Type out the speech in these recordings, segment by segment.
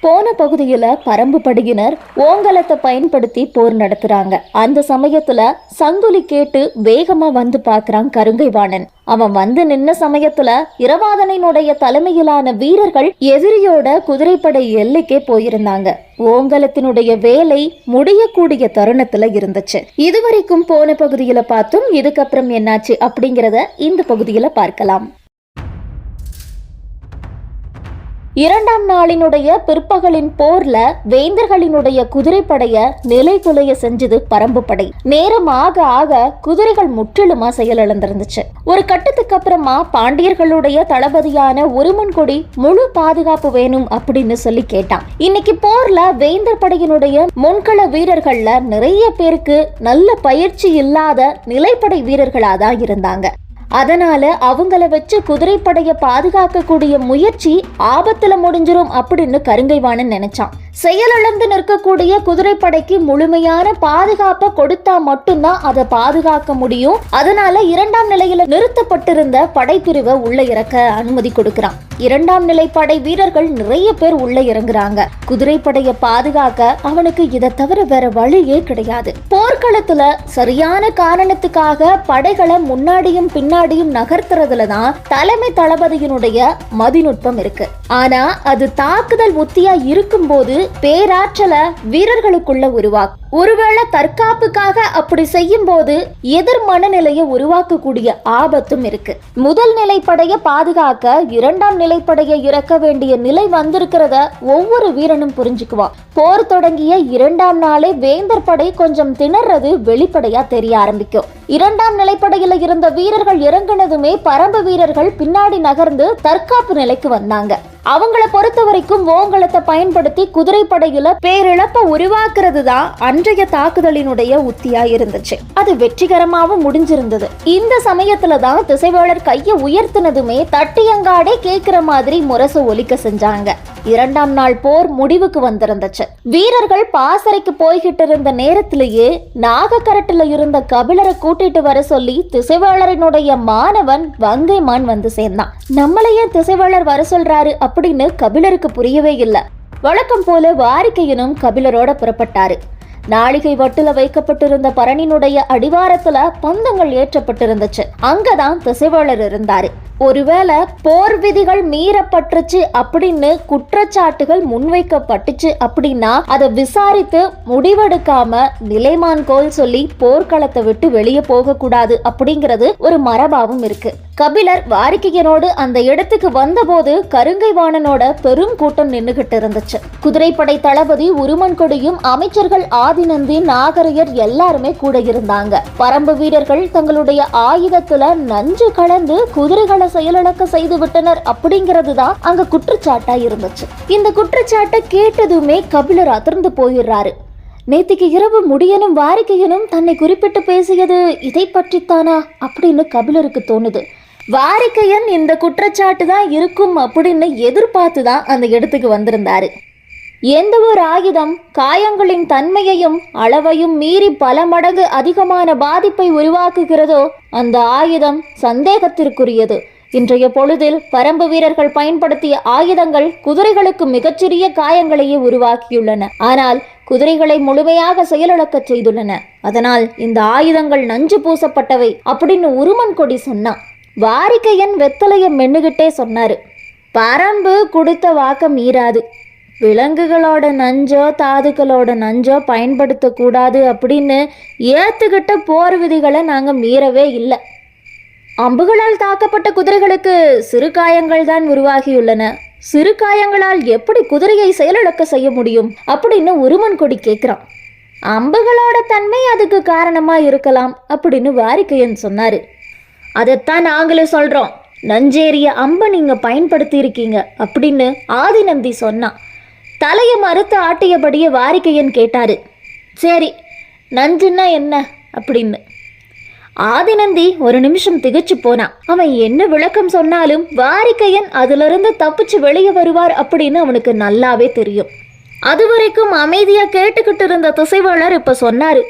போன பகுதியில் பரம்பு படையினர் ஓங்கலத்தை பயன்படுத்தி போர் நடத்துறாங்க. அந்த சமயத்துல சங்குலி கேட்டு வேகமா வந்து பார்க்கறான் கருங்கைவாணன். அவன் வந்து நின்ன சமயத்துல இரவாதனினுடைய தலைமையிலான வீரர்கள் எதிரியோட குதிரைப்படை எல்லைக்கே போயிருந்தாங்க. ஓங்கலத்தினுடைய வேலை முடியக்கூடிய தருணத்துல இருந்துச்சு. இதுவரைக்கும் போன பகுதியில பார்த்தும் இதுக்கப்புறம் என்னாச்சு அப்படிங்கிறத இந்த பகுதியில பார்க்கலாம். இரண்டாம் நாளினுடைய பிற்பகலின் போர்ல வேந்தர்களினுடைய குதிரைப்படைய நிலைகுலைய செஞ்சது பரம்பு படை. நேரம் ஆக ஆக குதிரைகள் முற்றிலுமா செயலிழந்திருந்துச்சு. ஒரு கட்டத்துக்கு அப்புறமா பாண்டியர்களுடைய தளபதியான உருமன்கொடி முழு பாதுகாப்பு வேணும் அப்படின்னு சொல்லி கேட்டான். இன்னைக்கு போர்ல வேந்தர் படையினுடைய முன்கள வீரர்கள்ல நிறைய பேருக்கு நல்ல பயிற்சி இல்லாத நிலைப்படை வீரர்களாதான் இருந்தாங்க. அதனால அவங்கள வச்சு குதிரைப்படையை பாதுகாக்கக்கூடிய முயற்சி ஆபத்துல முடிஞ்சிரும் அப்படின்னு கருங்கைவாணன் நினைச்சான். செயலிழந்து நிற்கக்கூடிய குதிரைப்படைக்கு முழுமையான பாதுகாப்பை கொடுத்தா மட்டும்தான் அதை பாதுகாக்க முடியும். அதனால இரண்டாம் நிலையில நிறுத்தப்பட்டிருந்த படைப்பிரிவை உள்ள இறக்க அனுமதி கொடுக்கிறான். இரண்டாம் நிலை படை வீரர்கள் நிறைய பேர் உள்ள இறங்குறாங்க. குதிரைப்படைய பாதுகாக்க அவனுக்கு இதை தவிர வேற வழியே கிடையாது. போர்க்களத்துல சரியான காரணத்துக்காக படைகளை முன்னாடியும் பின்னாடியும் நகர்த்துறதுல தான் தலைமை தளபதியினுடைய மதிநுட்பம் இருக்கு. ஆனா அது தாக்குதல் உத்தியா இருக்கும்போது பேராற்றலை வீரர்களுக்குள்ள உருவாக்கும் ஒருவேளை தற்காப்புக்காக அப்படி செய்யும் போது எதிர் மனநிலையை உருவாக்கக்கூடிய ஆபத்தும் இருக்கு. முதல் நிலைப்படைய பாதுகாக்க இரண்டாம் நிலைப்படையை இறக்க வேண்டிய நிலை வந்திருக்கிறத ஒவ்வொரு வீரனும் புரிஞ்சுக்குவான். போர் தொடங்கிய இரண்டாம் நாளே வேந்தர் படை கொஞ்சம் திணறது வெளிப்படையா தெரிய ஆரம்பிக்கும். இரண்டாம் நிலைப்படையில இருந்த வீரர்கள் இறங்கினதுமே பரம்பு வீரர்கள் பின்னாடி நகர்ந்து தற்காப்பு நிலைக்கு வந்தாங்க. அவங்கள பொறுத்த வரைக்கும் ஓங்கலத்தை பயன்படுத்தி குதிரைப்படையில பேரிழப்பை உருவாக்குறது தான் அன்றைய தாக்குதலினுடைய உத்தியா இருந்துச்சு. அது வெற்றிகரமாகவும் முடிஞ்சிருந்தது. இந்த சமயத்துல தான் திசைவாளர் கையை உயர்த்தினதுமே தட்டியங்காடே கேட்கிற மாதிரி முரசு ஒலிக்க செஞ்சாங்க. இரண்டாம் நாள் போர் முடிவுக்கு வந்திருந்துச்சு. வீரர்கள் பாசறைக்கு போய்கிட்டு இருந்த நேரத்திலேயே நாகக்கரட்டுல இருந்த கபிலரை கூட்டிட்டு வர சொல்லி திசைவாளரினுடைய மாணவன் வங்கைமான் வந்து சேர்ந்தான். நம்மளையே திசைவாளர் வர சொல்றாரு அப்படின்னு கபிலருக்கு புரியவே இல்லை. வழக்கம் போல வாரிக்கையனும் கபிலரோட புறப்பட்டாரு. நாளிகை வட்டுல வைக்கப்பட்டிருந்த பரணினுடைய அடிவாரத்துல பந்தங்கள் ஏற்றப்பட்டிருந்துச்சு. அங்கதான் திசைவாளர் இருந்தாரு. ஒருவேளை போர் விதிகள் மீறப்பட்டுச்சு அப்படின்னு குற்றச்சாட்டுகள் முன்வைக்கப்பட்டுச்சு அப்படின்னா அதை விசாரித்து முடிவெடுக்காம நிலைமான் கோல் சொல்லி போர்க்களத்தை விட்டு வெளியே போகக்கூடாது அப்படிங்கிறது ஒரு மரபாவும் இருக்கு. கபிலர் வாரிக்கையனோடு அந்த இடத்துக்கு வந்தபோது கருங்கை வாணனோட பெரும் கூட்டம் நின்றுகிட்டு இருந்துச்சு. குதிரைப்படை தளபதி உருமன் கொடியும் அமைச்சர்கள் ஆதிநந்தி நாகரையர் எல்லாருமே கூட இருந்தாங்க. பரம்பு வீரர்கள் தங்களுடைய ஆயுதத்துல நஞ்சு கலந்து குதிரைகளை செயலிழக்க செய்து விட்டனர் அப்படிங்கிறது தான் அங்க குற்றச்சாட்டா இருந்துச்சு. இந்த குற்றச்சாட்டை கேட்டதுமே கபிலர் அதிர்ந்து போயிடுறாரு. நேத்திக்கு இரவு முடியனும் வாரிக்கையனும் தன்னை குறிப்பிட்டு பேசியது இதை பற்றித்தானா அப்படின்னு கபிலருக்கு தோணுது. வாரிக்கையன் இந்த குற்றச்சாட்டு தான் இருக்கும் அப்படின்னு எதிர்பார்த்து தான் அந்த இடத்துக்கு வந்திருந்தாரு. எந்த ஒரு ஆயுதம் காயங்களின் தன்மையையும் அளவையும் மீறி பல மடங்கு அதிகமான பாதிப்பை உருவாக்குகிறதோ அந்த ஆயுதம் சந்தேகத்திற்குரியது. இன்றைய பொழுதில் பரம்பு வீரர்கள் பயன்படுத்திய ஆயுதங்கள் குதிரைகளுக்கு மிகச்சிறிய காயங்களையே உருவாக்கியுள்ளன. ஆனால் குதிரைகளை முழுமையாக செயலிழக்க செய்துள்ளன. அதனால் இந்த ஆயுதங்கள் நஞ்சு பூசப்பட்டவை அப்படின்னு உருமன் கொடி சொன்னான். வாரிக்கையன் வெத்தலையை மென்னுகிட்டே சொன்னாரு. பரம்பு கொடுத்த வாக்க மீறாது. விலங்குகளோட நஞ்சோ தாதுக்களோட நஞ்சோ பயன்படுத்தக்கூடாது அப்படின்னு ஏத்துக்கிட்ட போர் விதிகளை நாங்கள் மீறவே இல்லை. அம்புகளால் தாக்கப்பட்ட குதிரைகளுக்கு சிறு காயங்கள் தான் உருவாகியுள்ளன. சிறு காயங்களால் எப்படி குதிரையை செயலிழக்க செய்ய முடியும் அப்படின்னு உருமன் கொடி கேட்குறான் அம்புகளோட தன்மை அதுக்கு காரணமாக இருக்கலாம் அப்படின்னு வாரிக்கையன் சொன்னாரு. அதைத்தான் நாங்களும் சொல்கிறோம் நஞ்சேரிய அம்பை நீங்கள் பயன்படுத்தி இருக்கீங்க அப்படின்னு ஆதிநந்தி சொன்னான். தலையை மறுத்து ஆட்டியபடியே வாரிக்கையன் கேட்டாரு. சரி நஞ்சுன்னா என்ன? அப்படின்னு. ஆதிநந்தி ஒரு நிமிஷம் திகைச்சு போனான் அவன் என்ன விளக்கம் சொன்னாலும் வாரிக்கையன் அதிலிருந்து தப்பிச்சு வெளியே வருவார் அப்படின்னு அவனுக்கு நல்லாவே தெரியும். அதுவரைக்கும் அமைதியா கேட்டுக்கிட்டு இருந்த திசைவாளர் இப்ப சொன்னாரு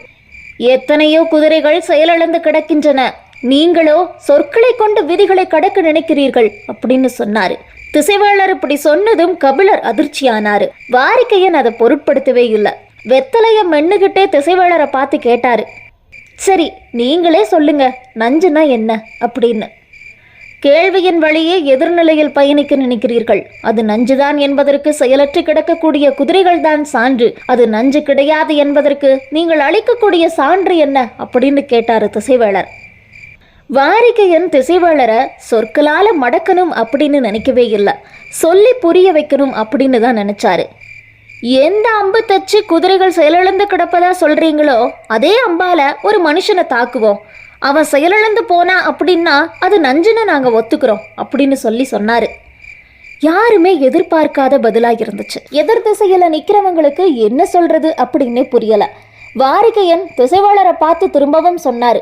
எத்தனையோ குதிரைகள் செயலிழந்து கிடக்கின்றன. நீங்களோ சொற்களை கொண்டு விதிகளை கடக்க நினைக்கிறீர்கள் அப்படின்னு சொன்னாரு. திசைவாளர் இப்படி சொன்னதும் கபிலர் அதிர்ச்சியானாரு. வாரிக்கையன் அதை பொருட்படுத்தவே இல்லை. வெத்தலைய மென்னுகிட்டே திசைவாளரை பார்த்து கேட்டாரு. சரி நீங்களே சொல்லுங்க நஞ்சுனா என்ன? அப்படின்னு. கேள்வியின் வழியே எதிர்நிலையில் பயணிக்க நினைக்கிறீர்கள். அது நஞ்சுதான் என்பதற்கு செயலற்று கிடக்கக்கூடிய குதிரைகள் தான் சான்று. அது நஞ்சு கிடையாது என்பதற்கு நீங்கள் அளிக்கக்கூடிய சான்று என்ன? அப்படின்னு கேட்டாரு திசைவேளர். வாரிகையன் திசைவாளரை சொற்களால் மடக்கணும் அப்படின்னு நினைக்கவே இல்லை. சொல்லி புரிய வைக்கணும் அப்படின்னு தான் நினச்சாரு. எந்த அம்பு தச்சு குதிரைகள் செயலிழந்து கிடப்பதா சொல்கிறீங்களோ அதே அம்பால் ஒரு மனுஷனை தாக்குவோம். அவன் செயலிழந்து போனா அப்படின்னா அது நஞ்சுன்னு நாங்கள் ஒத்துக்கிறோம் அப்படின்னு சொல்லி சொன்னார். யாருமே எதிர்பார்க்காத பதிலாக இருந்துச்சு. எதிர் திசையில் நிற்கிறவங்களுக்கு என்ன சொல்கிறது அப்படின்னே புரியலை. வாரிகையன் திசைவாளரை பார்த்து திரும்பவும் சொன்னார்.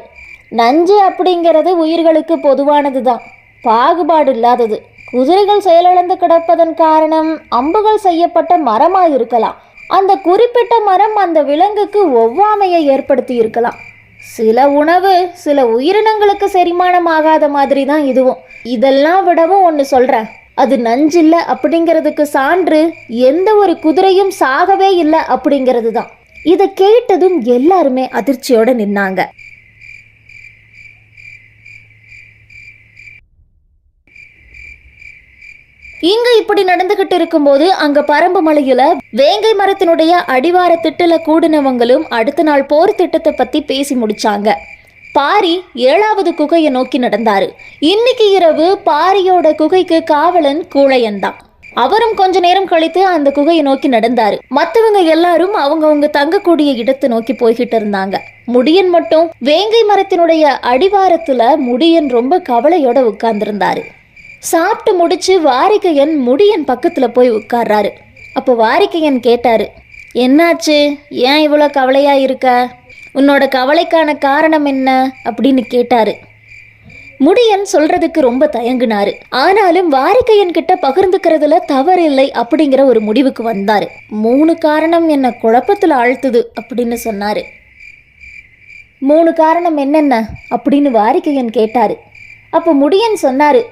நஞ்சு அப்படிங்கிறது உயிர்களுக்கு பொதுவானது தான் பாகுபாடு இல்லாதது. குதிரைகள் செயலிழந்து கிடப்பதன் காரணம் அம்புகள் செய்யப்பட்ட மரமாக இருக்கலாம் அந்த குறிப்பிட்ட மரம் அந்த விலங்குக்கு ஒவ்வாமையை ஏற்படுத்தி இருக்கலாம் சில உணவு சில உயிரினங்களுக்கு செரிமானம் ஆகாத மாதிரி தான் இதுவும். இதெல்லாம் விடவும் ஒன்று சொல்கிறேன் அது நஞ்சில்ல அப்படிங்கிறதுக்கு சான்று எந்த ஒரு குதிரையும் சாகவே இல்லை அப்படிங்கிறது தான் இதை கேட்டதும் எல்லாருமே அதிர்ச்சியோடு நின்னாங்க. இங்க இப்படி நடந்துகிட்டு இருக்கும்போது அங்க பரம்பு மலையில வேங்கை மரத்தினுடைய அடிவார திட்டுல கூடினவங்களும் அடுத்த நாள் போர் திட்டத்தை பத்தி பேசி முடிச்சாங்க. பாரி ஏழாவது குகையை நோக்கி நடந்தாரு. இன்னைக்கு இரவு பாரியோட குகைக்கு காவலன் கூழையன் தான். அவரும் கொஞ்ச நேரம் கழித்து அந்த குகையை நோக்கி நடந்தாரு. மத்தவங்க எல்லாரும் அவங்கவுங்க தங்கக்கூடிய இடத்தை நோக்கி போய்கிட்டு இருந்தாங்க. முடியன் மட்டும் வேங்கை மரத்தினுடைய அடிவாரத்துல முடியன் ரொம்ப கவலையோட உட்கார்ந்திருந்தாரு. சாப்பிட்டு முடிச்சு வாரிக்கையன் முடியன் பக்கத்தில் போய் உட்கார்றாரு. அப்போ வாரிக்கையன் கேட்டாரு என்னாச்சு? ஏன் இவ்வளோ கவலையாக இருக்க? உன்னோட கவலைக்கான காரணம் என்ன? அப்படின்னு கேட்டாரு. முடியன் சொல்றதுக்கு ரொம்ப தயங்குனாரு. ஆனாலும் வாரிக்கையன் கிட்ட பகிர்ந்துக்கிறதுல தவறு இல்லை அப்படிங்கிற ஒரு முடிவுக்கு வந்தாரு. மூணு காரணம் என்ன குழப்பத்தில் ஆழ்த்துது அப்படின்னு சொன்னாரு. மூணு காரணம் என்னென்ன? அப்படின்னு வாரிக்கையன் கேட்டாரு. அப்போ முடியன் சொன்னாரு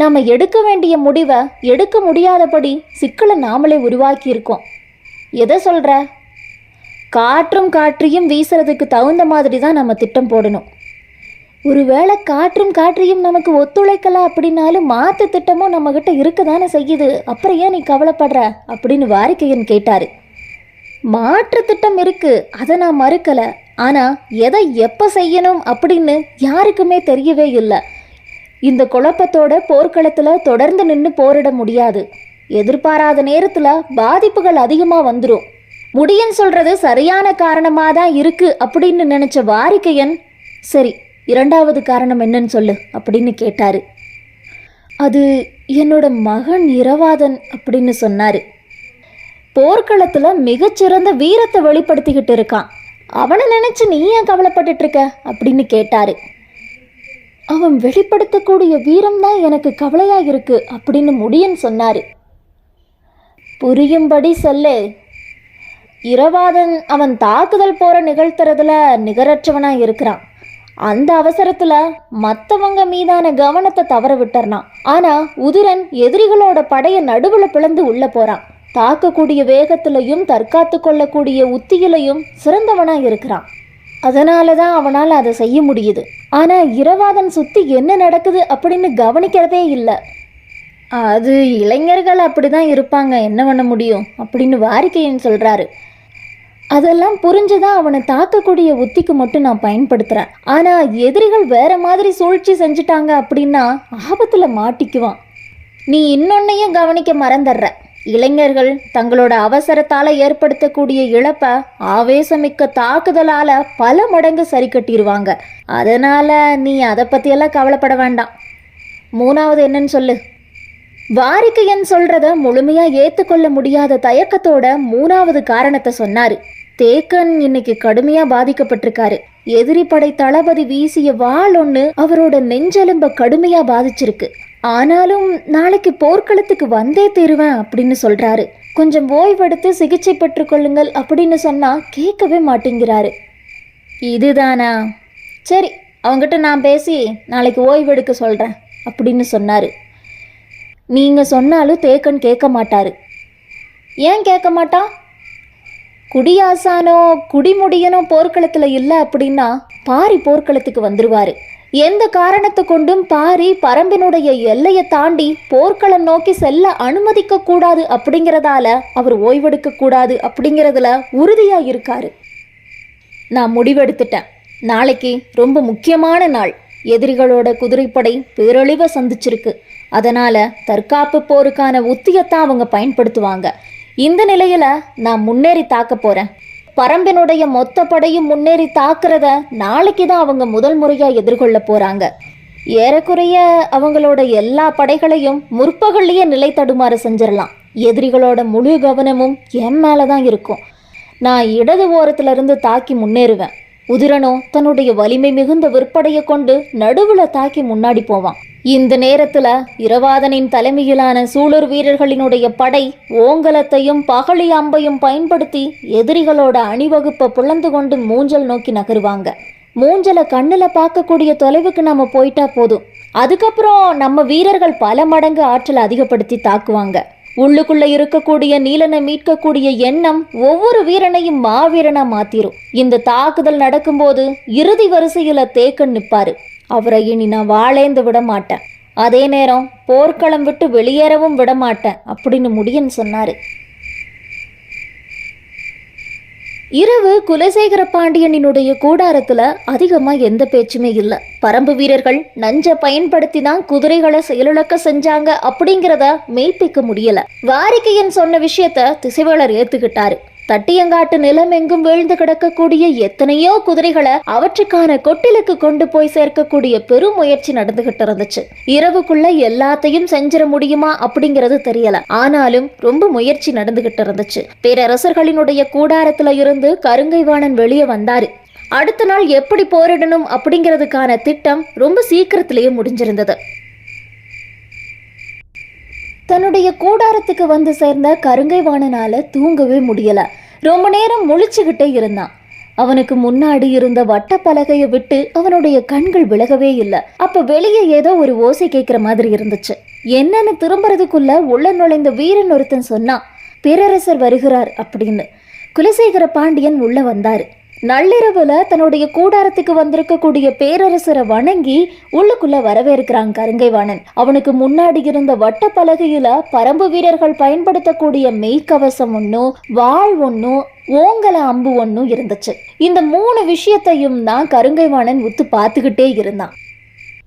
நாம் எடுக்க வேண்டிய முடிவை எடுக்க முடியாதபடி சிக்கலை நாமளே உருவாக்கி இருக்கோம் எதை சொல்கிற காற்றும் காற்றியும் வீசுறதுக்கு தகுந்த மாதிரி தான் நம்ம திட்டம் போடணும். ஒருவேளை காற்றும் காற்றியும் நமக்கு ஒத்துழைக்கல அப்படின்னாலும் மாற்று திட்டமும் நம்மக்கிட்ட இருக்க தானே செய்யுது. அப்புறம் ஏன் நீ கவலைப்படுற? அப்படின்னு வாரிக்கையன் கேட்டார். மாற்று திட்டம் இருக்குது அதை நான் மறுக்கலை. ஆனால் எதை எப்போ செய்யணும் அப்படின்னு யாருக்குமே தெரியவே இல்லை. இந்த குழப்பத்தோட போர்க்களத்துல தொடர்ந்து நின்று போரிட முடியாது. எதிர்பாராத நேரத்துல பாதிப்புகள் அதிகமா வந்துடும் முடியன் சொல்றது சரியான காரணமா தான் இருக்கு அப்படின்னு நினைச்ச வாரிக்கையன் சரி இரண்டாவது காரணம் என்னன்னு சொல்லு அப்படின்னு கேட்டாரு. அது என்னோட மகன் இரவாதன் அப்படின்னு சொன்னாரு. போர்க்களத்துல மிகச்சிறந்த வீரத்தை வெளிப்படுத்திக்கிட்டு இருக்கான். அவனை நினைச்சு நீ ஏன் கவலைப்பட்டுட்டு இருக்க? அப்படின்னு கேட்டாரு. அவன் வெளிப்படுத்தக்கூடிய வீரம் தான் எனக்கு கவலையாக இருக்கு அப்படின்னு முடியன் சொன்னாரு. புரியும்படி சொல்லு. இரவாதன் அவன் தாக்குதல் போற நிகழ்த்துறதுல நிகரற்றவனா இருக்கிறான். அந்த அவசரத்துல மத்தவங்க மீதான கவனத்தை தவற விட்டுறான். ஆனா உதிரன் எதிரிகளோட படைய நடுவுல பிளந்து உள்ள போறான். தாக்கக்கூடிய வேகத்திலையும் தற்காத்து கொள்ளக்கூடிய உத்தியிலையும் சிறந்தவனா இருக்கிறான். அதனால தான் அவனால் அதை செய்ய முடியுது. ஆனால் இரவாதன் சுற்றி என்ன நடக்குது அப்படின்னு கவனிக்கிறதே இல்லை. அது இளைஞர்கள் அப்படி தான் இருப்பாங்க என்ன பண்ண முடியும்? அப்படின்னு வாரிக்கையன் சொல்கிறாரு அதெல்லாம் புரிஞ்சுதான் அவனை தாக்கக்கூடிய உத்திக்கு மட்டும் நான் பயன்படுத்துகிறேன் ஆனால் எதிரிகள் வேற மாதிரி சூழ்ச்சி செஞ்சுட்டாங்க அப்படின்னா ஆபத்தில் மாட்டிக்குவான். நீ இன்னொன்னையும் கவனிக்க மறந்துடுற. இளைஞர்கள் தங்களோட அவசரத்தால ஏற்படுத்தக்கூடிய இழப்பை ஆவேசமிக்க தாக்குதலால பல மடங்கு சரி கட்டிடுவாங்க அதனால நீ அதை பற்றியெல்லாம் கவலைப்பட வேண்டாம். மூணாவது என்னன்னு சொல்லு. வாரிக்கையன் சொல்றத முழுமையா ஏத்துக்கொள்ள முடியாத தயக்கத்தோட மூணாவது காரணத்தை சொன்னாரு. தேக்கன் இன்னைக்கு கடுமையா பாதிக்கப்பட்டிருக்காரு. எதிரி படை தளபதி வீசிய வாள் ஒன்று அவரோட நெஞ்செலும்ப கடுமையா பாதிச்சிருக்கு. ஆனாலும் நாளைக்கு போர்க்களத்துக்கு வந்தே தீருவேன் அப்படின்னு சொல்றாரு. கொஞ்சம் ஓய்வெடுத்து சிகிச்சை பெற்றுக்கொள்ளுங்கள் அப்படின்னு சொன்னா கேட்கவே மாட்டேங்கிறாரு. இதுதானா? சரி அவங்ககிட்ட நான் பேசி நாளைக்கு ஓய்வெடுக்க சொல்கிறேன் அப்படின்னு சொன்னார். நீங்கள் சொன்னாலும் தேக்கன் கேட்க மாட்டாரு. ஏன் கேட்க மாட்டான் குடியாசானோ குடிமுடியனோ போர்க்களத்தில் இல்லை அப்படின்னா பாரி போர்க்களத்துக்கு வந்துருவாரு. எந்த காரணத்தை கொண்டும் பாரி பரம்பினுடைய எல்லையை தாண்டி போர்க்களம் நோக்கி செல்ல அனுமதிக்க கூடாது அப்படிங்கிறதால அவர் ஓய்வெடுக்க கூடாது அப்படிங்கிறதுல உறுதியா இருக்காரு. நான் முடிவெடுத்துட்டேன். நாளைக்கு ரொம்ப முக்கியமான நாள். எதிரிகளோட குதிரைப்படை பேரழிவை சந்திச்சிருக்கு. அதனால தற்காப்பு போருக்கான உத்தியத்தான் அவங்க பயன்படுத்துவாங்க. இந்த நிலையில நான் முன்னேறி தாக்க போறேன். பரம்பினுடைய மொத்த படையும் முன்னேறி தாக்குறத நாளைக்கு தான் அவங்க முதல் முறையாக எதிர்கொள்ள போகிறாங்க ஏறக்குறைய அவங்களோட எல்லா படைகளையும் முற்பகல்லையே நிலை தடுமாற செஞ்சிடலாம். எதிரிகளோட முழு கவனமும் என் மேலே தான் இருக்கும். நான் இடது ஓரத்திலிருந்து தாக்கி முன்னேறுவேன். உதிரனோ தன்னுடைய வலிமை மிகுந்த விற்படையை கொண்டு நடுவில் தாக்கி முன்னாடி போவான். இந்த நேரத்தில் இரவாதனின் தலைமையிலான சூழர் வீரர்களினுடைய படை ஓங்கலத்தையும் பகழி அம்பையும் பயன்படுத்தி எதிரிகளோட அணிவகுப்பை புலந்து கொண்டு மூஞ்சல் நோக்கி நகருவாங்க. மூஞ்சலை கண்ணில் பார்க்கக்கூடிய தொலைவுக்கு நம்ம போயிட்டா போதும். அதுக்கப்புறம் நம்ம வீரர்கள் பல மடங்கு ஆற்றலை அதிகப்படுத்தி தாக்குவாங்க. உள்ளுக்குள்ள இருக்கக்கூடிய நீலனை மீட்கக்கூடிய எண்ணம் ஒவ்வொரு வீரனையும் மாவீரனா மாத்திரும். இந்த தாக்குதல் நடக்கும்போது இறுதி வரிசையில தேக்கன் நிப்பாரு. அவரை இனி நான் வாழேந்து விட மாட்டேன் அதே நேரம் போர்க்களம் விட்டு வெளியேறவும் விட மாட்டேன் அப்படின்னு முடியன் சொன்னார். இரவு குலசேகர பாண்டியனினுடைய கூடாரத்துல அதிகமா எந்த பேச்சுமே இல்லை. பரம்பு வீரர்கள் நஞ்ச பயன்படுத்தி தான் குதிரைகளை செயலிழக்க செஞ்சாங்க அப்படிங்கிறத மெய்ப்பிக்க முடியல. வாரிக்கையன் சொன்ன விஷயத்த திசைவேளர் ஏத்துக்கிட்டாரு. தட்டியங்காட்டு நிலம் எங்கும் வீழ்ந்து கிடக்கக்கூடிய எத்தனையோ குதிரைகளை அவற்றுக்கான கொட்டிலுக்கு கொண்டு போய் சேர்க்கக்கூடிய பெரும் முயற்சி நடந்துகிட்டு இருந்துச்சு. இரவுக்குள்ள எல்லாத்தையும் செஞ்சிட முடியுமா அப்படிங்கிறது தெரியல. ஆனாலும் ரொம்ப முயற்சி நடந்துகிட்டு இருந்துச்சு. பேரரசர்களினுடைய கூடாரத்துல இருந்து கருங்கைவாணன் வெளியே வந்தாரு. அடுத்த நாள் எப்படி போரிடணும் அப்படிங்கிறதுக்கான திட்டம் ரொம்ப சீக்கிரத்திலேயே முடிஞ்சிருந்தது. தன்னுடைய கூடாரத்துக்கு வந்து சேர்ந்த கருங்கைவாணனால் தூங்கவே முடியலை. ரொம்ப நேரம் முழிச்சுக்கிட்டே இருந்தான். அவனுக்கு முன்னாடி இருந்த வட்ட பலகையை விட்டு அவனுடைய கண்கள் விலகவே இல்லை. அப்ப வெளியே ஏதோ ஒரு ஓசை கேட்குற மாதிரி இருந்துச்சு. என்னன்னு திரும்புறதுக்குள்ள உள்ள நுழைந்த வீரன் ஒருத்தன் சொன்னான் பேரரசர் வருகிறார் அப்படின்னு. குலசேகர பாண்டியன் உள்ள வந்தாரு. நள்ளிரவுல தன்னுடைய கூடாரத்துக்கு வந்திருக்கக்கூடிய பேரரசரை வணங்கி உள்ளுக்குள்ள வரவேற்கிறான் கருங்கைவாணன். அவனுக்கு முன்னாடி இருந்த வட்ட பலகையில பரம்பு வீரர்கள் பயன்படுத்தக்கூடிய மெய்க்கவசம் ஒன்றும் வாழ் ஒன்றும் ஓங்கல அம்பு ஒன்றும் இருந்துச்சு. இந்த மூணு விஷயத்தையும் தான் கருங்கைவாணன் உத்து பார்த்துக்கிட்டே இருந்தான்.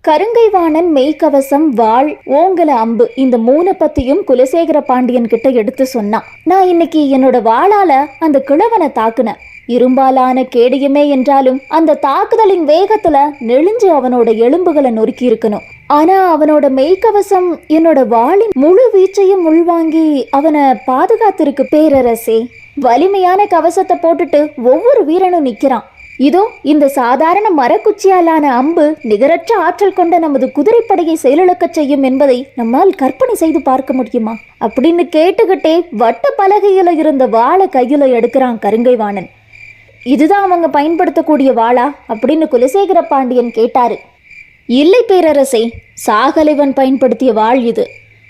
கருங்கைவாணன் மெய்க்கவசம் வாள் ஓங்கல அம்பு இந்த மூணு பத்தியும் குலசேகர பாண்டியன் கிட்ட எடுத்து சொன்னான். நான் இன்னைக்கு என்னோட வாளால அந்த கிழவனை தாக்குனேன். இரும்பாலான கேடயமே என்றாலும் அந்த தாக்குதலின் வேகத்துல நெளிஞ்சு அவனோட எலும்புகளை நொறுக்கி இருக்கணும் ஆனா அவனோட மெய்க்கவசம் என்னோட வாளின் முழு வீச்சையும் உள்வாங்கி அவனை பாதுகாத்திருக்கு பேரரசே. வலிமையான கவசத்தை போட்டுட்டு ஒவ்வொரு வீரனும் நிக்கிறான். இதோ இந்த சாதாரண மரக்குச்சியாலான அம்பு நிகரற்ற ஆற்றல் கொண்ட நமது குதிரைப்படையை செயலிழக்கச் செய்யும் என்பதை நம்மால் கற்பனை செய்து பார்க்க முடியுமா? அப்படின்னு கேட்டுக்கிட்டே வட்ட பலகையில இருந்த வாளை கையில எடுக்கிறான் கருங்கைவாணன். இதுதான் அவங்க பயன்படுத்தக்கூடிய வாளா அப்படின்னு குலசேகர பாண்டியன் கேட்டாரு. இல்லை பேரரசே சாகலைவன் பயன்படுத்திய வாள் இது.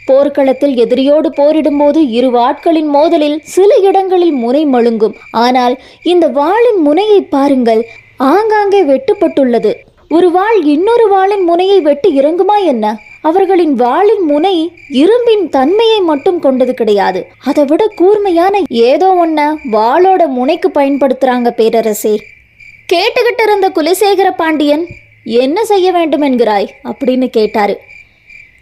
போர்க்களத்தில் எதிரியோடு போரிடும்போது இரு வாட்களின் மோதலில் சில இடங்களில் முனை மழுங்கும். ஆனால் இந்த வாளின் முனையை பாருங்கள் ஆங்காங்கே வெட்டுப்பட்டுள்ளது. ஒரு வாள் இன்னொரு வாளின் முனையை வெட்டி இறங்குமா என்ன? அவர்களின் வாளின் முனை இரும்பின் தன்மையை மட்டும் கொண்டது கிடையாது. அதை விட கூர்மையான ஏதோ ஒன்ன வாளோட முனைக்கு பயன்படுத்துறாங்க பேரரசே. கேட்டுக்கிட்டு இருந்த குலசேகர பாண்டியன் என்ன செய்ய வேண்டும் என்கிறாய்? அப்படின்னு கேட்டாரு.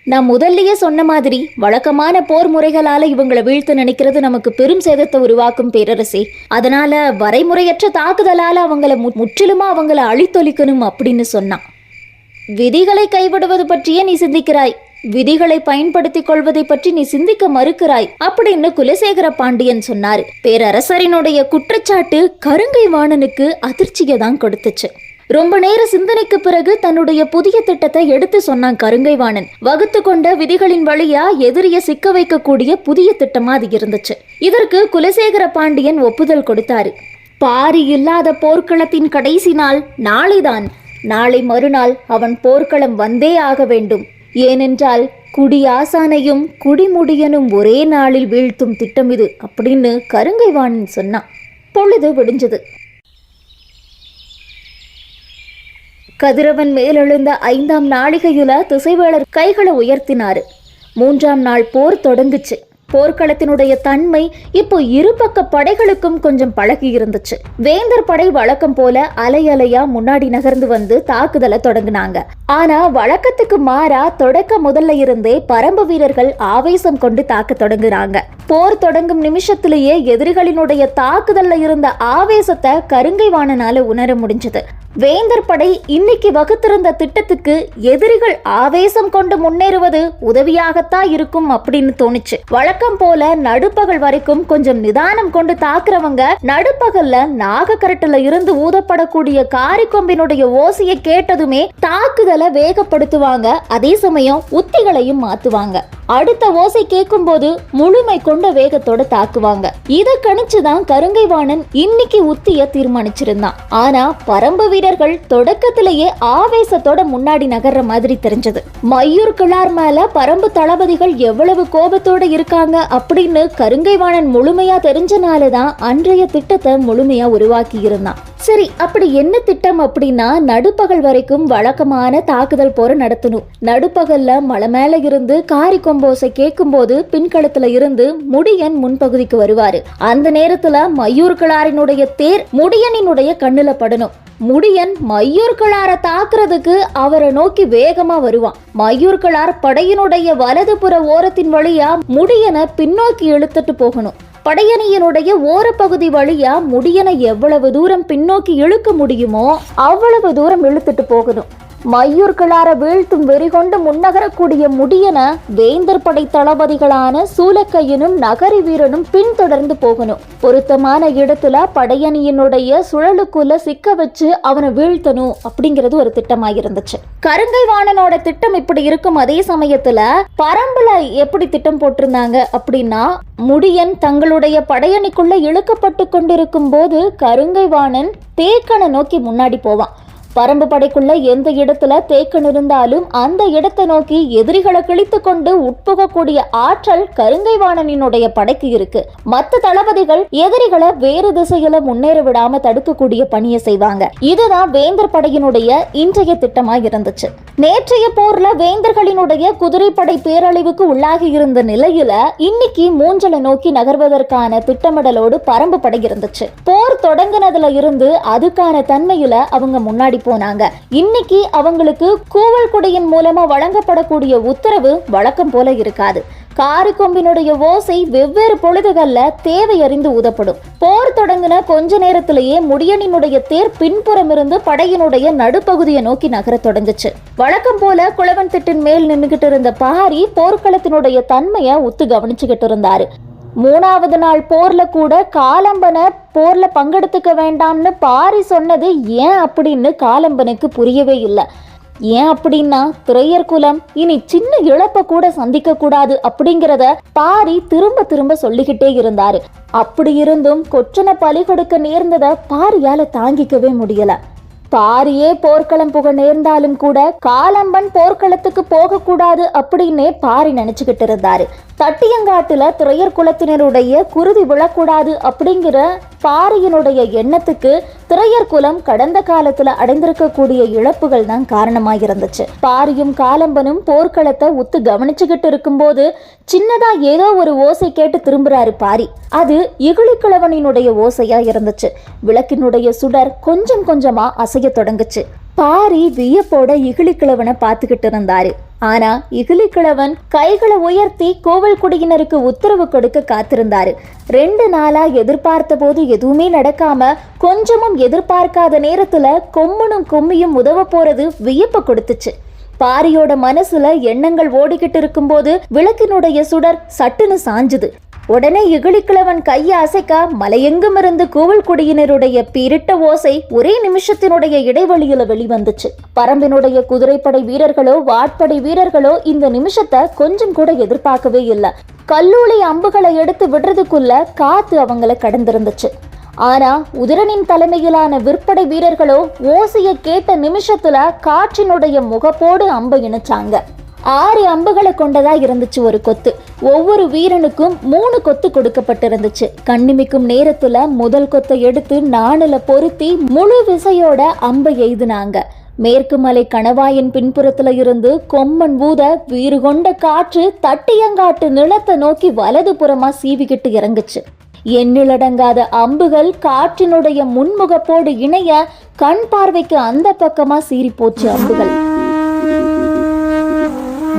நான் முதல்லயே சொன்ன மாதிரி வழக்கமான போர் முறைகளால இவங்களை வீழ்த்து நினைக்கிறது நமக்கு பெரும் சேதத்தை உருவாக்கும் பேரரசே. அதனால வரைமுறையற்ற தாக்குதலால அவங்கள மு- முற்றிலுமா அவங்கள அழித்தொழிக்கணும் அப்படின்னு சொன்னான். விதிகளை கைவிடுவது பற்றியே நீ சிந்திக்கிறாய். விதிகளை பயன்படுத்திக் கொள்வதை பற்றி நீ சிந்திக்க மறுக்கிறாய் அப்படின்னு குலசேகர பாண்டியன் சொன்னார். பேரரசரினுடைய குற்றச்சாட்டு கருங்கை வாணனுக்கு அதிர்ச்சியை தான் கொடுத்துச்சு. ரொம்ப நேர சிந்தனைக்கு பிறகு தன்னுடைய புதிய திட்டத்தை எடுத்து சொன்னான் கருங்கைவாணன் வகுத்து கொண்ட விதிகளின் வழியா எதிரிய சிக்க வைக்கக்கூடிய புதிய திட்டமா அது இருந்துச்சு. இதற்கு குலசேகர பாண்டியன் ஒப்புதல் கொடுத்தாரு. பாரி இல்லாத போர்க்களத்தின் கடைசி நாள் நாளைதான். நாளை மறுநாள் அவன் போர்க்களம் வந்தே ஆக வேண்டும். ஏனென்றால் குடி ஆசானையும் குடிமுடியனும் ஒரே நாளில் வீழ்த்தும் திட்டம் இது அப்படின்னு கருங்கைவாணன் சொன்னான். பொழுது விடிஞ்சது. கதிரவன் மேலெழுந்த ஐந்தாம் நாளிகையில திசைவேளர் கைகளை உயர்த்தினாரு. மூன்றாம் நாள் போர் தொடங்குச்சு. போர்க்களத்தினுடைய தன்மை இப்போ இருபக்க படைகளுக்கும் கொஞ்சம் பழகி இருந்துச்சு வேந்தர் படை வழக்கம் போல அலை அலையா முன்னாடி நகர்ந்து வந்து தாக்குதலை தொடங்குனாங்க. ஆனா வழக்கத்துக்கு மாறா தொடக்க முதல்ல இருந்தே பரம்பு வீரர்கள் ஆவேசம் கொண்டு தாக்க தொடங்குறாங்க. போர் தொடங்கும் நிமிஷத்திலேயே எதிரிகளினுடைய தாக்குதல்ல இருந்த ஆவேசத்தை கருங்கை வாணனால உணர முடிஞ்சது. வேந்தர் படை இன்னைக்கு வகுத்திருந்த திட்டத்துக்கு எதிரிகள் ஆவேசம் கொண்டு முன்னேறுவது உதவியாகத்தான் இருக்கும் அப்படின்னு தோணுச்சு. வழக்கம் போல நடுப்பகல் வரைக்கும் கொஞ்சம் நிதானம் கொண்டு தாக்குறவங்க நடுப்பகல்ல நாகக்கரட்டுல இருந்து ஊதப்படக்கூடிய காரிக்கொம்பினுடைய ஓசையை கேட்டதுமே தாக்குதலை வேகப்படுத்துவாங்க. அதே சமயம் உத்திகளையும் மாத்துவாங்க. அடுத்த ஓசை கேட்கும்போது முழுமை கொண்ட வேகத்தோட தாக்குவாங்க. இதை கணிச்சுதான் கருங்கைவாணன் இன்னைக்கு உத்திய தீர்மானிச்சிருந்தான். ஆனா பரம்பு வீரர்கள் தொடக்கத்திலேயே ஆவேசத்தோட முன்னாடி நகர்ற மாதிரி தெரிஞ்சது. மயூர் கிளார் மேல பரம்பு தளபதிகள் எவ்வளவு கோபத்தோட இருக்காங்க அப்படின்னு கருங்கைவாணன் முழுமையா தெரிஞ்சனாலதான் அன்றைய திட்டத்தை முழுமையா உருவாக்கி இருந்தான் சரி அப்படி என்ன திட்டம் அப்படின்னா நடுப்பகல் வரைக்கும் வழக்கமான தாக்குதல் போற நடத்தணும். நடுப்பகல்ல மலை மேல இருந்து காரிக்கும் கொம்போசை கேட்கும்போது பின்களத்துல இருந்து முடியன் முன்பகுதிக்கு வருவாரு. அந்த நேரத்துல மயூர் கிளாரினுடைய தேர் முடியனினுடைய கண்ணுல படணும். முடியன் மயூர் கிளார தாக்குறதுக்கு அவரை நோக்கி வேகமா வருவான். மயூர் கிளார் படையினுடைய வலதுபுற ஓரத்தின் வழியா முடியனை பின்னோக்கி இழுத்துட்டு போகணும். படையணியனுடைய ஓரப்பகுதி வழியா முடியனை எவ்வளவு தூரம் பின்னோக்கி இழுக்க முடியுமோ அவ்வளவு தூரம் இழுத்துட்டு போகணும். மயூர் கிளார வீழ்த்தும் வெறிகொண்டு முன்னகரக்கூடிய முடியன வேந்தர் படை தளபதிகளான சூலக்கையனும் நகரி வீரனும் பின்தொடர்ந்து போகணும். பொருத்தமான இடத்துல படையணியினுடைய சுழலுக்குள்ள சிக்க வச்சு அவனை வீழ்த்தணும் அப்படிங்கிறது ஒரு திட்டமா இருந்துச்சு கருங்கை வாணனோட திட்டம் இப்படி இருக்கும் அதே சமயத்துல பரம்புல எப்படி திட்டம் போட்டிருந்தாங்க அப்படின்னா முடியன் தங்களுடைய படையணிக்குள்ள இழுக்கப்பட்டு கொண்டிருக்கும் போது கருங்கை வாணன் தேக்கனை நோக்கி முன்னாடி போவான். பரம்பு படைக்குள்ள எந்த இடத்துல தேக்கம் இருந்தாலும் அந்த இடத்தை நோக்கி எதிரிகளை கிழித்து கொண்டு உட்புகக்கூடிய ஆற்றல் கருங்கைவாணனினுடைய படைக்கு இருக்கு. மத்த தளபதிகள் எதிரிகளை வேறு திசையில முன்னேற விடாம தடுக்கக்கூடிய பணியை செய்வாங்க. இதுதான் வேந்தர் படையினுடைய இன்றைய திட்டமா இருந்துச்சு. நேற்றைய போர்ல வேந்தர்களினுடைய குதிரைப்படை பேரழிவுக்கு உள்ளாகி இருந்த நிலையில இன்னைக்கு மூஞ்சலை நோக்கி நகர்வதற்கான திட்டமிடலோடு பரம்பு படை இருந்துச்சு. போர் தொடங்கினதுல இருந்து அதுக்கான தன்மையில அவங்க முன்னாடி போனாங்க. இன்னைக்கு அவங்களுக்கு கூவல் குடையின் மூலமா வழங்கப்படக்கூடிய உத்தரவு வழக்கம் போல இருக்காது. காரி கொம்பினுடைய ஓசை வெவ்வேறு பொழுதுகள்ல தேவையறிந்து உதப்படும் போர் தொடங்கின கொஞ்ச நேரத்திலேயே முடியனினுடைய தேர் பின்புறம் இருந்து படையினுடைய நடுப்பகுதியை நோக்கி நகர தொடங்குச்சு. வழக்கம் போல குளவன் திட்டின் மேல் நின்றுகிட்டு இருந்த பாரி போர்க்களத்தினுடைய தன்மையை உத்து கவனிச்சுக்கிட்டு இருந்தாரு. மூணாவது நாள் போரில் கூட காலம்பனை போரில் பங்கெடுத்துக்க வேண்டாம்னு பாரி சொன்னது ஏன் அப்படின்னு காலம்பனுக்கு புரியவே இல்லை. ஏன் அப்படின்னா திரையர் குலம் இனி சின்ன இழப்ப கூட சந்திக்க கூடாது அப்படிங்கிறத பாரி திரும்ப திரும்ப சொல்லிக்கிட்டே இருந்தாரு. அப்படி இருந்தும் கொற்றனை பலி கொடுக்க நேர்ந்ததை பாரியால தாங்கிக்கவே முடியல. பாரியே போர்க்களம் புக நேர்ந்தாலும் கூட காலம்பன் போர்க்களத்துக்கு போகக்கூடாது அப்படின்னே பாரி நினைச்சுக்கிட்டு இருந்தாரு. தட்டியங்காட்டுல துறையர் குலத்தினருடைய குருதி விழக்கூடாது அப்படிங்கிற பாரியினுடைய எண்ணத்துக்கு திரையர் குலம் கடந்த காலத்துல அடைந்திருக்கக்கூடிய இழப்புகள் தான் காரணமா இருந்துச்சு. பாரியும் காலம்பனும் போர்க்களத்தை உத்து கவனிச்சுக்கிட்டு இருக்கும்போது சின்னதா ஏதோ ஒரு ஓசை கேட்டு திரும்புறாரு பாரி. அது இகுழிக்கிழவனினுடைய ஓசையா இருந்துச்சு. விளக்கினுடைய சுடர் கொஞ்சம் கொஞ்சமா அசைய தொடங்குச்சு. பாரி வியப்போட இகிலிக்கிழவனை பார்த்துக்கிட்டு இருந்தாரு. ஆனா இகிலிக்கிழவன் கைகளை உயர்த்தி கோவில் குடியினருக்கு உத்தரவு கொடுக்க காத்திருந்தாரு. ரெண்டு நாளா எதிர்பார்த்த போது எதுவுமே நடக்காம கொஞ்சமும் எதிர்பார்க்காத நேரத்துல கொம்மனும் கொம்மியும் உதவ போறது வியப்ப கொடுத்துச்சு. பாரியோட மனசுல எண்ணங்கள் ஓடிக்கிட்டு இருக்கும்போது விளக்கினுடைய சுடர் சட்டுன்னு சாஞ்சுது. உடனே இகிலிக்கிழவன் கையை அசைக்க மலையெங்கும் இருந்து கூவல் குடியினருடைய பிரிட்ட ஓசை ஒரே நிமிஷத்தினுடைய இடைவெளியில வெளிவந்துச்சு. பரம்பினுடைய குதிரைப்படை வீரர்களோ வாட்படை வீரர்களோ இந்த நிமிஷத்தை கொஞ்சம் கூட எதிர்பார்க்கவே இல்லை. கல்லூளி அம்புகளை எடுத்து விடுறதுக்குள்ள காத்து அவங்கள கடந்திருந்துச்சு. ஆனா உதிரனின் தலைமையிலான விற்படை வீரர்களோ ஓசையை கேட்ட நிமிஷத்துல காற்றினுடைய முகப்போடு அம்பு இணைச்சாங்க. ஆறு அம்புகளை கொண்டதா இருந்துச்சு ஒரு கொத்து. ஒவ்வொரு வீரனுக்கும் மூணு கொத்து கொடுக்கப்பட்டிருந்துச்சு. கண்ணிமிக்கும் நேரத்துல முதல் கொத்தை எடுத்து நாணுல பொருத்தி முழு விசையோட அம்பை எய்துனாங்க. மேற்கு மலை கணவாயின் பின்புறத்துல இருந்து கொம்மன் ஊத வீறு கொண்ட காற்று தட்டியங்காட்டு நிலத்தை நோக்கி வலது புறமா சீவிக்கிட்டு இறங்குச்சு. எண்ணிலடங்காத அம்புகள் காற்றினுடைய முன்முகப்போடு இணைய கண் பார்வைக்கு அந்த பக்கமா சீறி போச்சு அம்புகள்.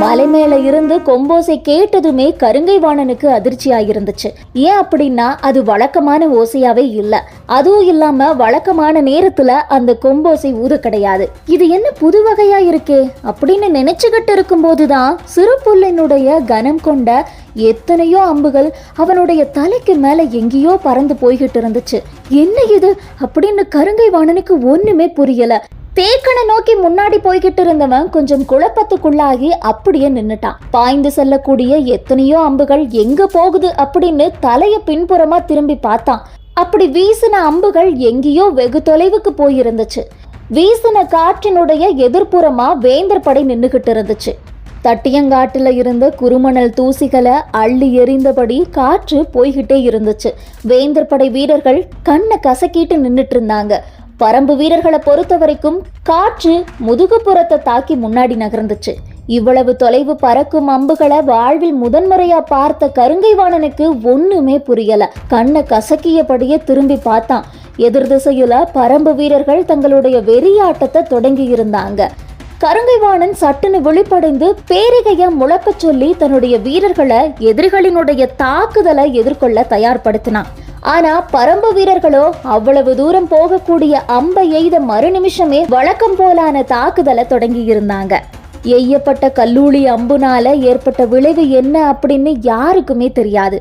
மலை மேல இருந்து கொம்போசை கேட்டதுமே கருங்கை வாணனுக்கு அதிர்ச்சியாயிருந்துச்சு. ஏன் அப்படின்னா அது வழக்கமான ஓசையாவே இல்ல. அதுவும் இல்லாம வழக்கமான நேரத்துல அந்த கொம்போசை ஊத கிடையாது. இது என்ன புது வகையா இருக்கே? அப்படின்னு நினைச்சுக்கிட்டு இருக்கும்போதுதான் சிறு புல்லினுடைய கனம் கொண்ட எத்தனையோ அம்புகள் அவனுடைய தலைக்கு மேல எங்கேயோ பறந்து போய்கிட்டு இருந்துச்சு. என்ன இது? அப்படின்னு கருங்கை வாணனுக்கு ஒண்ணுமே புரியல. தேக்கனை நோக்கி முன்னாடி போய்கிட்டு இருந்தவன் கொஞ்சம் குழப்பத்துக்குள்ளாகி அப்படியே நின்னுட்டான். பாய்ந்து செல்லக்கூடிய எத்தனையோ அம்புகள் எங்க போகுது அப்படின்னு தலைய பின்புறமா திரும்பி பார்த்தான். அப்படி வீசின அம்புகள் எங்கேயோ வெகு தொலைவுக்கு போயிருந்துச்சு. வீசின காற்றினுடைய எதிர்ப்புறமா வேந்தர் படை நின்றுகிட்டு இருந்துச்சு. தட்டியங்காட்டில் இருந்த குருமணல் தூசிகளை அள்ளி எறிந்தபடி காற்று போய்கிட்டே இருந்துச்சு. வேந்தர் படை வீரர்கள் கண்ணை கசக்கிட்டு நின்றுட்டு இருந்தாங்க. பரம்பு வீரர்களை பொறுத்த வரைக்கும் காற்று முதுகுப்புறத்தை தாக்கி முன்னாடி நகர்ந்துச்சு. இவ்வளவு தொலைவு பறக்கும் அம்புகளை வாழ்வில் முதன்முறையா பார்த்த கருங்கை வாணனுக்கு ஒண்ணுமே புரியல. கண்ணை கசக்கியபடியே திரும்பி பார்த்தான். எதிர் திசையில பரம்பு வீரர்கள் தங்களுடைய வெறியாட்டத்தை தொடங்கி இருந்தாங்க கருங்கைவாணன் சட்டுன்னு விழிப்படைந்து பேரிகைய முழக்க சொல்லி தன்னுடைய வீரர்களை எதிரிகளினுடைய தாக்குதலை எதிர்கொள்ள தயார்படுத்தினான். ஆனா பரம்பு வீரர்களோ அவ்வளவு தூரம் போகக்கூடிய அம்பை எய்த மறு நிமிஷமே வழக்கம் போலான தாக்குதலை தொடங்கி இருந்தாங்க எய்யப்பட்ட கல்லூலி அம்புனால ஏற்பட்ட விளைவு என்ன அப்படின்னு யாருக்குமே தெரியாது.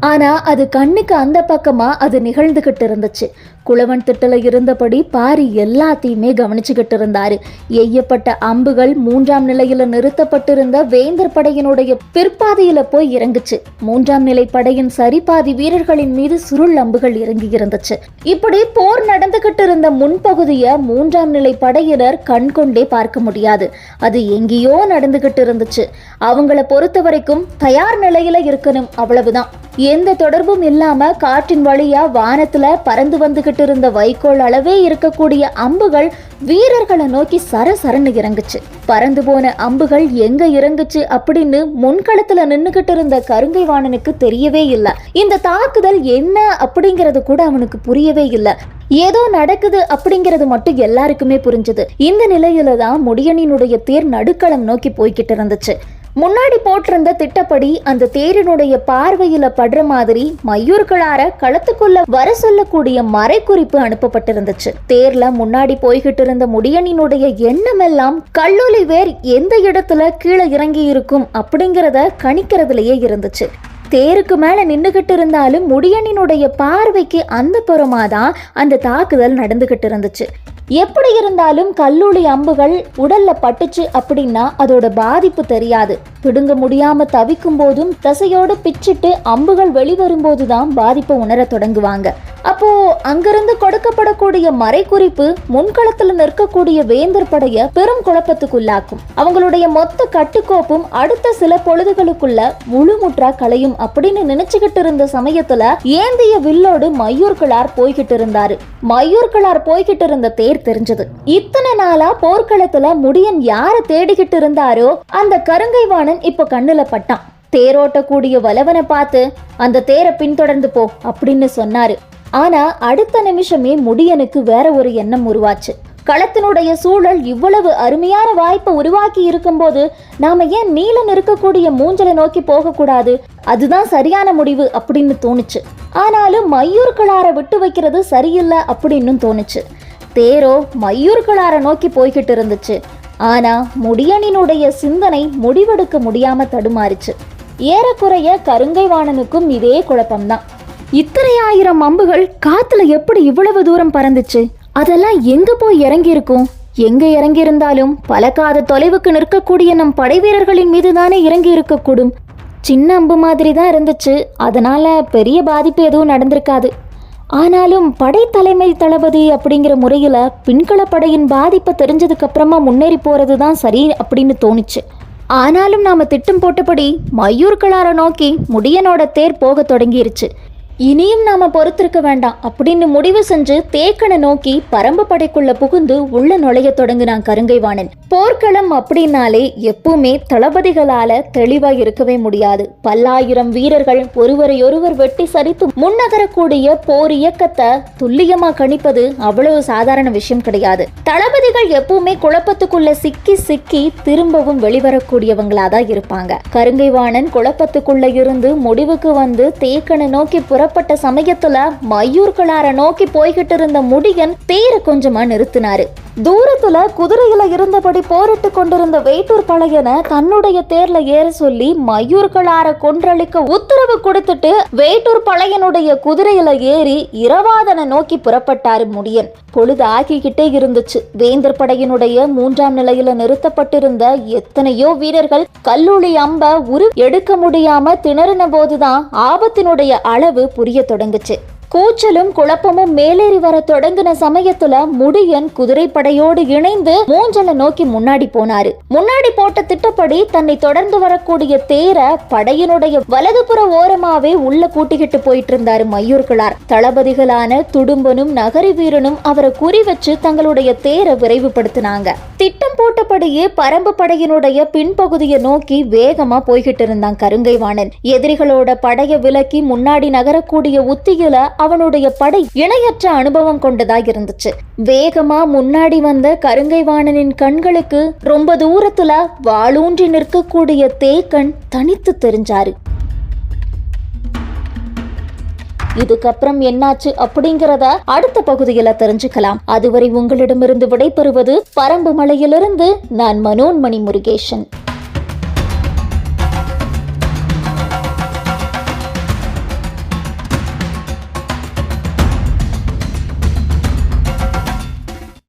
ஆனா அது கண்ணுக்கு அந்த பக்கமா அது நிகழ்ந்துகிட்டு இருந்துச்சு குளவன் திட்டல இருந்தபடி பாரி எல்லாத்தையுமே கவனிச்சுக்கிட்டு இருந்தாரு. எய்யப்பட்ட அம்புகள் மூன்றாம் நிலையில நிறுத்தப்பட்டிருந்த வேந்தர் படையினுடைய பிற்பாதையில போய் இறங்குச்சு. மூன்றாம் நிலை படையின் சரிபாதி வீரர்களின் மீது சுருள் அம்புகள் இறங்கி இருந்துச்சு. இப்படி போர் நடந்துகிட்டு இருந்த முன்பகுதிய மூன்றாம் நிலை படையினர் கண் கொண்டே பார்க்க முடியாது. அது எங்கேயோ நடந்துகிட்டு இருந்துச்சு அவங்கள பொறுத்த வரைக்கும் தயார் நிலையில இருக்கணும் அவ்வளவுதான். எந்த தொடர்பும் இல்லாம காற்றின் வழியா வானத்துல பறந்து வந்துகிட்டு இருந்த வைக்கோல் அளவே இருக்கக்கூடிய அம்புகள் வீரர்களை நோக்கி சரசரன்னு இறங்குச்சு. பறந்து போன அம்புகள் எங்க இறங்குச்சு அப்படின்னு முன்களத்துல நின்னுகிட்டு இருந்த கருங்கை வாணனுக்கு தெரியவே இல்லை. இந்த தாக்குதல் என்ன அப்படிங்கறது கூட அவனுக்கு புரியவே இல்லை. ஏதோ நடக்குது அப்படிங்கிறது மட்டும் எல்லாருக்குமே புரிஞ்சது. இந்த நிலையில தான் முடியனினுடைய தேர் நடுக்களம் நோக்கி போய்கிட்டு இருந்துச்சு. முன்னாடி போட்டிருந்த திட்டப்படி அந்த தேரினுடைய பார்வையில படுற மாதிரி மையூர்களார களத்துக்குள்ள வர சொல்லக்கூடிய மறைக்குறிப்பு அனுப்பப்பட்டிருந்துச்சு. தேர்ல முன்னாடி போய்கிட்டு இருந்த முடியனினுடைய எண்ணம் எல்லாம் கல்லூலி வேர் எந்த இடத்துல கீழே இறங்கி இருக்கும் அப்படிங்கிறத கணிக்கிறதுலயே இருந்துச்சு. தேருக்கு மேல நின்றுகிட்டு இருந்தாலும் முடியனினுடைய பார்வைக்கு அந்த புறமா தான் அந்த தாக்குதல் நடந்துகிட்டு இருந்துச்சு. எப்படி இருந்தாலும் கல்லூலி அம்புகள் உடல்ல பட்டுச்சு அப்படின்னா அதோட பாதிப்பு தெரியாது. பிடுங்க முடியாம தவிக்கும் போதும் தசையோடு பிச்சிட்டு அம்புகள் வெளிவரும்போது தான் பாதிப்பை உணர தொடங்குவாங்க. அப்போ அங்கிருந்து கொடுக்கப்படக்கூடிய மறைக்குறிப்பு முன்களத்துல நிற்கக்கூடிய வேந்தர் படைய பெரும் குழப்பத்துக்குள்ளாக்கும். அவங்களுடைய மொத்த கட்டுக்கோப்பும் அடுத்த சில பொழுதுகளுக்குள்ள முழுமுற்றா களையும் அப்படின்னு நினைச்சுக்கிட்டு இருந்த சமயத்துல ஏந்திய வில்லோடு மையூர்களார் போய்கிட்டு இருந்தாரு. மையூர்களார் போய்கிட்டு இருந்த தேர் தெரிஞ்சது. இத்தனை நாளா போர்க்களத்துல முடியன் யார தேடிக்கிட்டு இருந்தாரோ அந்த கருங்கைவாணன் இப்ப கண்ணுல பட்டான். தேரோட்டக்கூடிய வலவனை பார்த்து அந்த தேரை பின்தொடர்ந்து போ அப்படின்னு சொன்னாரு. ஆனா அடுத்த நிமிஷமே முடியனுக்கு வேற ஒரு எண்ணம் உருவாச்சு. களத்தினுடைய சூழல் இவ்வளவு அருமையான வாய்ப்பை உருவாக்கி இருக்கும்போது நாம ஏன் நீளம் இருக்கக்கூடிய மூஞ்சலை நோக்கி போகக்கூடாது? அதுதான் சரியான முடிவு அப்படின்னு தோணுச்சு. ஆனாலும் மையூர்களார விட்டு வைக்கிறது சரியில்லை அப்படின்னு தோணுச்சு. தேரோ மையூர்களார நோக்கி போய்கிட்டு இருந்துச்சு. ஆனா முடியனினுடைய சிந்தனை முடிவெடுக்க முடியாம தடுமாறுச்சு. ஏறக்குறைய கருங்கை வாணனுக்கும் இதே குழப்பம்தான். இத்தனை ஆயிரம் அம்புகள் காத்துல எப்படி இவ்வளவு தூரம் பறந்துச்சு? அதெல்லாம் எங்க போய் இறங்கி இருக்கும் எங்க இறங்கி இருந்தாலும் தொலைவுக்கு நிற்கக்கூடிய நம் படை வீரர்களின் மீது தானே இறங்கி இருக்கக்கூடும் சின்ன அம்பு மாதிரி தான் இருந்துச்சு. அதனால பெரிய பாதிப்பு எதுவும் நடந்திருக்காது. ஆனாலும் படை தலைமை தளபதி அப்படிங்கிற முறையில் பின்களப்படையின் பாதிப்பை தெரிஞ்சதுக்கப்புறமா முன்னேறி போகிறது தான் சரி அப்படின்னு தோணுச்சு. ஆனாலும் நாம் திட்டம் போட்டபடி மயூர் கலாரை நோக்கி முடியனோட தேர் போக தொடங்கிருச்சு. இனியும் நாம பொறுத்திருக்க வேண்டாம் அப்படின்னு முடிவு செஞ்சு தேக்கனை நோக்கி பரம்பு படைக்குள்ள புகுந்து உள்ள நுழைய தொடங்கினான் கருங்கைவாணன். போர்க்களம் அப்படின்னாலே எப்பவுமே தளபதிகளால தெளிவா இருக்கவே முடியாது. பல்லாயிரம் வீரர்கள் ஒருவரையொருவர் வெட்டி சரித்து முன்னகரக்கூடிய போர் இயக்கத்தை துல்லியமா கணிப்பது அவ்வளவு சாதாரண விஷயம் கிடையாது. தளபதிகள் எப்பவுமே குழப்பத்துக்குள்ள சிக்கி சிக்கி திரும்பவும் வெளிவரக்கூடியவங்களா தான் இருப்பாங்க. கருங்கைவாணன் குழப்பத்துக்குள்ள இருந்து முடிவுக்கு வந்து தேக்கனை நோக்கி புறப்பட்ட சமயத்துல மயூர்களார நோக்கி போய்கிட்டு இருந்த முடியன் தேரை கொஞ்சமா நிறுத்தினாரு. தூரத்துல குதிரையில இருந்தபடி போரிட்டு கொண்டிருந்த வேட்டூர் பழையனை தன்னுடைய தேர்ல ஏற சொல்லி மயூர்களார கொன்றளிக்க உத்தரவு கொடுத்துட்டு வேட்டூர் பழையனுடைய குதிரையில ஏறி இரவாதனை நோக்கி புறப்பட்டாரு முடியன். பொழுது ஆகிக்கிட்டே இருந்துச்சு. வேந்தர் படையினுடைய மூன்றாம் நிலையில நிறுத்தப்பட்டிருந்த எத்தனையோ வீரர்கள் கல்லூலி அம்ப உரு எடுக்க முடியாம திணறின போதுதான் ஆபத்தினுடைய அளவு புரிய தொடங்குச்சு. கூச்சலும் குழப்பமும் மேலேறி வர தொடங்கின சமயத்துல முடியன் குதிரைப்படையோடு இணைந்து மூஞ்சலை நோக்கி முன்னாடி போனாரு. முன்னாடி போட்ட திட்டப்படி தன்னை தொடர்ந்து வரக்கூடிய தேர படையினுடைய வலதுபுற ஓரமாவே உள்ள கூட்டிக்கிட்டு போயிட்டு இருந்தாரு மயூர்களார். தளபதிகளான துடும்பனும் நகரி வீரனும் அவரை குறி வச்சு தங்களுடைய தேரை விரைவுபடுத்தினாங்க. திட்டம் போட்டபடியே பரம்பு படையினுடைய பின்பகுதியை நோக்கி வேகமா போய்கிட்டு இருந்தான் கருங்கைவாணன். எதிரிகளோட படைய விலக்கி முன்னாடி நகரக்கூடிய உத்தியில அவனுடைய படை இணையற்ற அனுபவம் கொண்டதா இருந்துச்சு வேகமா முன்னாடி வந்த கருங்கைவாணனின் கண்களுக்கு ரொம்ப தூரத்துல வாளூன்றி நிற்கக்கூடிய தேக்கன் தனித்து தெரிஞ்சாரு. இதுக்கப்புறம் என்னாச்சு அப்படிங்கிறத அடுத்த பகுதியில தெரிஞ்சுக்கலாம். அதுவரை உங்களிடமிருந்து விடைபெறுவது பரம்பு மலையிலிருந்து நான் மனோன்மணி முருகேசன்.